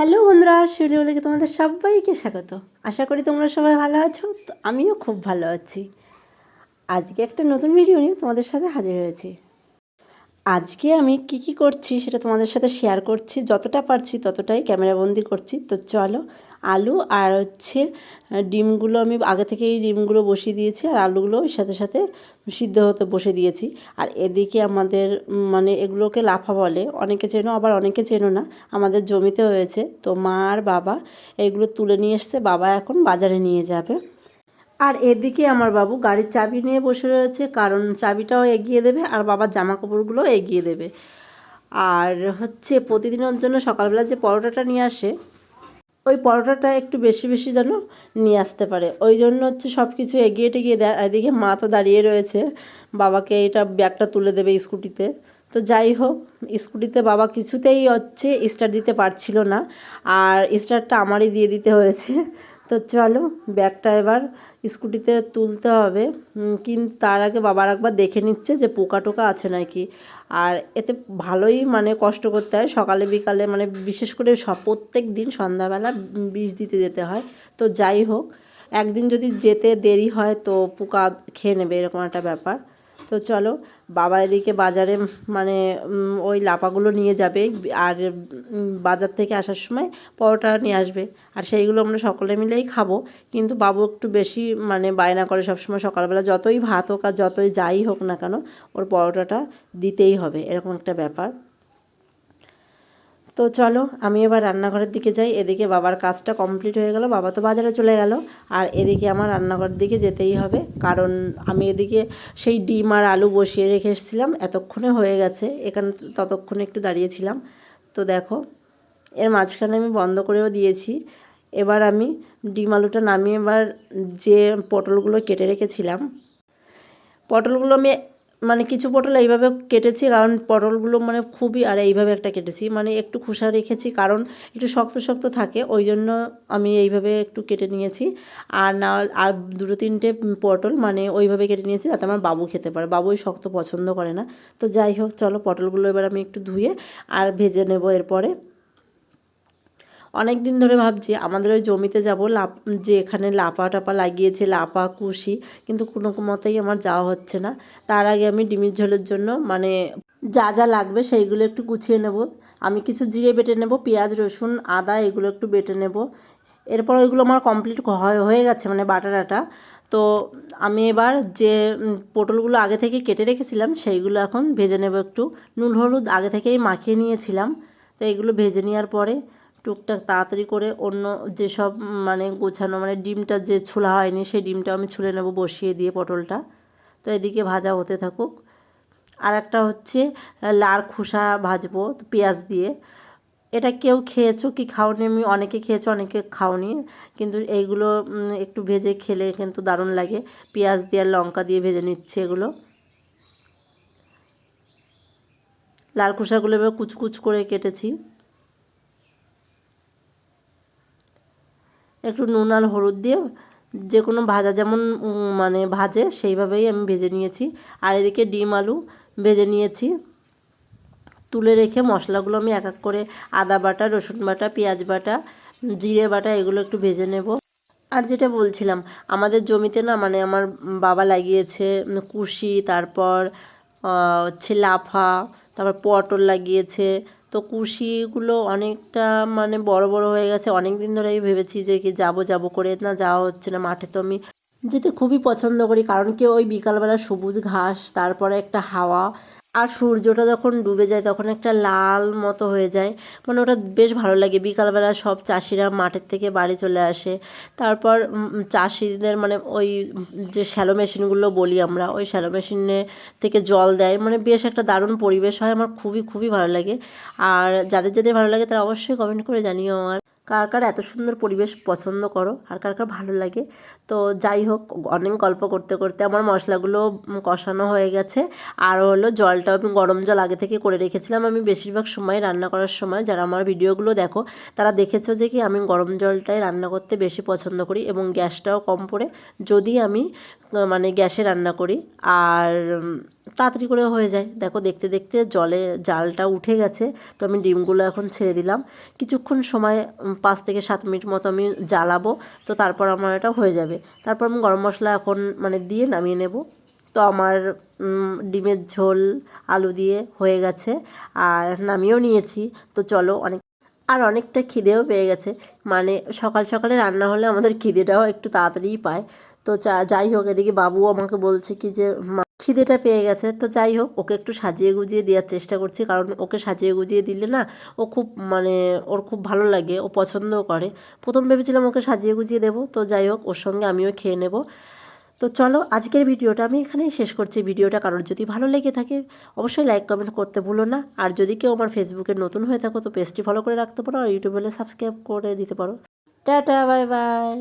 Hello বন্ধুরা শিউলিওলিকে তোমাদের সবাইকে স্বাগত। আশা করি তোমরা সবাই ভালো আছো, তো আমিও খুব ভালো আছি। আজকে একটা নতুন ভিডিও নিয়ে তোমাদের সাথে হাজির হয়েছি। আজকে আমি কি কি করছি সেটা তোমাদের সাথে শেয়ার করছি। যতটা পারছি ততটাই ক্যামেরাবন্দি করছি। তো চলো, আলু আর হচ্ছে ডিমগুলো আমি আগে থেকেই ডিমগুলো বসিয়ে দিয়েছি আর আলুগুলো ওই সাথে সাথে সিদ্ধ হতে বসে দিয়েছি। আর এদিকে আমাদের মানে এগুলোকে লাফা বলে, অনেকে চেনো, আবার অনেকে চেনো না, আমাদের জমিতে হয়েছে। তো মা আর বাবা এগুলো তুলে নিয়ে এসছে, বাবা এখন বাজারে নিয়ে যাবে। আর এদিকে আমার বাবু গাড়ির চাবি নিয়ে বসে রয়েছে, কারণ চাবিটাও এগিয়ে দেবে আর বাবার জামা কাপড়গুলোও এগিয়ে দেবে। আর হচ্ছে প্রতিদিনের জন্য সকালবেলা যে পরোটাটা নিয়ে আসে, ওই পরোটাটা একটু বেশি বেশি যেন নিয়ে আসতে পারে। ওই জন্য হচ্ছে সব কিছু এগিয়ে টেগিয়ে দেয় এদিকে মা তো দাঁড়িয়ে রয়েছে। বাবাকে এটা ব্যাগটা তুলে দেবে স্কুটিতে। তো যাই হোক, স্কুটিতে বাবা কিছুতেই হচ্ছে স্টার্ট দিতে পারছিল না। আর স্টার্টটা আমারই দিয়ে দিতে হয়েছে। তো চলো, ব্যাগটা এবার স্কুটিতে তুলতে হবে। কিন্তু তার আগে বাবার একবার দেখে নিচ্ছে যে পোকা টোকা আছে নাকি। আর এতে ভালোই মানে কষ্ট করতে হয়। সকালে বিকালে মানে বিশেষ করে প্রত্যেক দিন সন্ধ্যাবেলা বিষ দিতে যেতে হয়। তো যাই হোক, একদিন যদি যেতে দেরি হয় তো পোকা খেয়ে নেবে, এরকম একটা ব্যাপার। তো চলো, বাবা এদিকে বাজারে মানে ওই লাপাগুলো নিয়ে যাবে। আর বাজার থেকে আসার সময় পরোটা নিয়ে আসবে। আর সেইগুলো আমরা সকলে মিলেই খাব। কিন্তু বাবু একটু বেশি মানে বায়না করে সবসময় সকালবেলা যতই ভাত হোক আর যতই যাই হোক না কেন, ওর পরোটাটা দিতেই হবে। এরকম একটা ব্যাপার। তো চলো, আমি এবার রান্নাঘরের দিকে যাই। এদিকে বাবার কাজটা কমপ্লিট হয়ে গেল, বাবা তো বাজারে চলে গেল। আর এদিকে আমার রান্নাঘরের দিকে যেতেই হবে, কারণ আমি এদিকে সেই ডিম আর আলু বসিয়ে রেখে এসেছিলাম। এতক্ষণে হয়ে গেছে, এখানে ততক্ষণে একটু দাঁড়িয়েছিলাম। তো দেখো, এর মাঝখানে আমি বন্ধ করেও দিয়েছি। এবার আমি ডিম আলুটা নামিয়ে এবার যে পটলগুলো কেটে রেখেছিলাম, পটলগুলো আমি মানে কিছু পটল এইভাবে কেটেছি, কারণ পটলগুলো মানে খুবই, আর এইভাবে একটা কেটেছি মানে একটু খোসা রেখেছি, কারণ একটু শক্ত শক্ত থাকে, ওই জন্য আমি এইভাবে একটু কেটে নিয়েছি। আর না, আর দুটো তিনটে পটল মানে ওইভাবে কেটে নিয়েছি, যাতে আমার বাবু খেতে পারে। বাবুই শক্ত পছন্দ করে না। তো যাই হোক, চলো পটলগুলো এবার আমি একটু ধুয়ে আর ভেজে নেব এরপরে। অনেক দিন ধরে ভাবছি, আমাদের ওই জমিতে যাব, লাপ, যে এখানে লাপা টাপা লাগিয়েছে, লাপা, কুশি, কিন্তু কোনো মতেই আমার যাওয়া হচ্ছে না। তার আগে আমি ডিমের ঝোলের জন্য মানে যা যা লাগবে সেইগুলো একটু গুছিয়ে নেব। আমি কিছু জিরে বেটে নেব, পেঁয়াজ, রসুন, আদা, এগুলো একটু বেটে নেব। এরপর ওইগুলো আমার কমপ্লিট হয়ে গেছে মানে বাটা টাটা তো আমি এবার যে পটলগুলো আগে থেকে কেটে রেখেছিলাম, সেইগুলো এখন ভেজে নেব একটু। নুন, হলুদ আগে থেকেই মাখিয়ে নিয়েছিলাম। তো এগুলো ভেজে নেওয়ার পরে টুকটাক তাড়াতাড়ি করে অন্য যেসব মানে গোছানো মানে ডিমটা যে ছোলা হয়নি, সেই ডিমটা আমি ছুলে নেব, বসিয়ে দিয়ে পটলটা। তো এদিকে ভাজা হতে থাকুক। আর একটা হচ্ছে লার খোসা ভাজবো পেঁয়াজ দিয়ে। এটা কেউ খেয়েছো কি খাওনি? আমি অনেকে খেয়েছো, অনেকে খাওনি। কিন্তু এইগুলো একটু ভেজে খেলে কিন্তু দারুণ লাগে। পেঁয়াজ দিয়ে আর লঙ্কা দিয়ে ভেজে নিচ্ছে এগুলো। লাল খোসাগুলো এবার কুচকুচ করে কেটেছি। একটু নুন আর হলুদ দিয়ে যে কোনো ভাজা যেমন মানে ভাজে সেইভাবেই আমি ভেজে নিয়েছি। আর এদিকে ডিম আলু ভেজে নিয়েছি। তুলে রেখে মশলাগুলো আমি এক এক করে আদা বাটা, রসুন বাটা, পেঁয়াজ বাটা, জিরে বাটা এগুলো একটু ভেজে নেব। আর যেটা বলছিলাম, আমাদের জমিতে না মানে আমার বাবা লাগিয়েছে কুশি, তারপর হচ্ছে লাফা, তারপর পটল লাগিয়েছে তো কুশিগুলো অনেকটা মানে বড় বড় হয়ে গেছে। অনেক দিন ধরেই ভেবেছি যে কি যাব যাব করে না, যাওয়া হচ্ছে না মাঠে। তো আমি যেতে খুবই পছন্দ করি, কারণ কি ওই বিকালবেলা সবুজ ঘাস, তারপরে একটা হাওয়া আর সূর্যটা যখন ডুবে যায় তখন একটা লাল মতো হয়ে যায়। মানে ওটা বেশ ভালো লাগে। বিকালবেলা সব চাষিরা মাঠের থেকে বাড়ি চলে আসে। তারপর চাষিদের মানে ওই যে শ্যালো মেশিনগুলো বলি আমরা, ওই শ্যালো মেশিনে থেকে জল দেয়। মানে বেশ একটা দারুণ পরিবেশ হয়। আমার খুবই খুবই ভালো লাগে। আর যাদের যাদের ভালো লাগে তারা অবশ্যই কমেন্ট করে জানিও আমার। কার কার এত সুন্দর পরিবেশ পছন্দ করো, আর কার কার ভালো লাগে। তো যাই হোক, অনেক গল্প করতে করতে আমার মশলাগুলো কষানো হয়ে গেছে। আর হলো জলটাও আমি গরম জল আগে থেকে করে রেখেছিলাম। আমি বেশিরভাগ সময় রান্না করার সময় যারা আমার ভিডিওগুলো দেখো, তারা দেখেছ যে কি আমি গরম জলটাই রান্না করতে বেশি পছন্দ করি এবং গ্যাসটাও কম পড়ে। যদি আমি মানে গ্যাসে রান্না করি, আর তাড়াতাড়ি করে হয়ে যায়। দেখো, দেখতে দেখতে জলে জালটা উঠে গেছে। তো আমি ডিমগুলো এখন ছেড়ে দিলাম। কিছুক্ষণ সময় পাঁচ থেকে সাত মিনিট মতো আমি জ্বালাবো। তো তারপর আমার এটা হয়ে যাবে। তারপর আমি গরম মশলা এখন মানে দিয়ে নামিয়ে নেব। তো আমার ডিমের ঝোল আলু দিয়ে হয়ে গেছে। আর নামিয়েও নিয়েছি। তো চলো, অনেক আর অনেকটা খিদেও পেয়ে গেছে। মানে সকাল সকালে রান্না হলে আমাদের খিদেটাও একটু তাড়াতাড়িই পায়। তো যাই হোক, এদিকে বাবু আমাকে বলছে কি যে, মা, খিদেটা পেয়ে গেছে। তো যাই হোক, ওকে একটু সাজিয়ে গুজিয়ে দেওয়ার চেষ্টা করছি। কারণ ওকে সাজিয়ে গুজিয়ে দিলে না, ও খুব মানে ওর খুব ভালো লাগে। ও পছন্দও করে। প্রথম ভেবেছিলাম ওকে সাজিয়ে গুজিয়ে দেবো। তো যাই হোক, ওর সঙ্গে আমিও খেয়ে নেব। তো চলো আজকের ভিডিওটা আমি এখানেই শেষ করছি। ভিডিওটা কারোর যদি ভালো লেগে থাকে, অবশ্যই লাইক কমেন্ট করতে ভুলো না। আর যদি কেউ আমার ফেসবুকে নতুন হয়ে থাকো, তো পেজটি ফলো করে রাখতে পারো আর ইউটিউবে সাবস্ক্রাইব করে দিতে পারো। Tata bye bye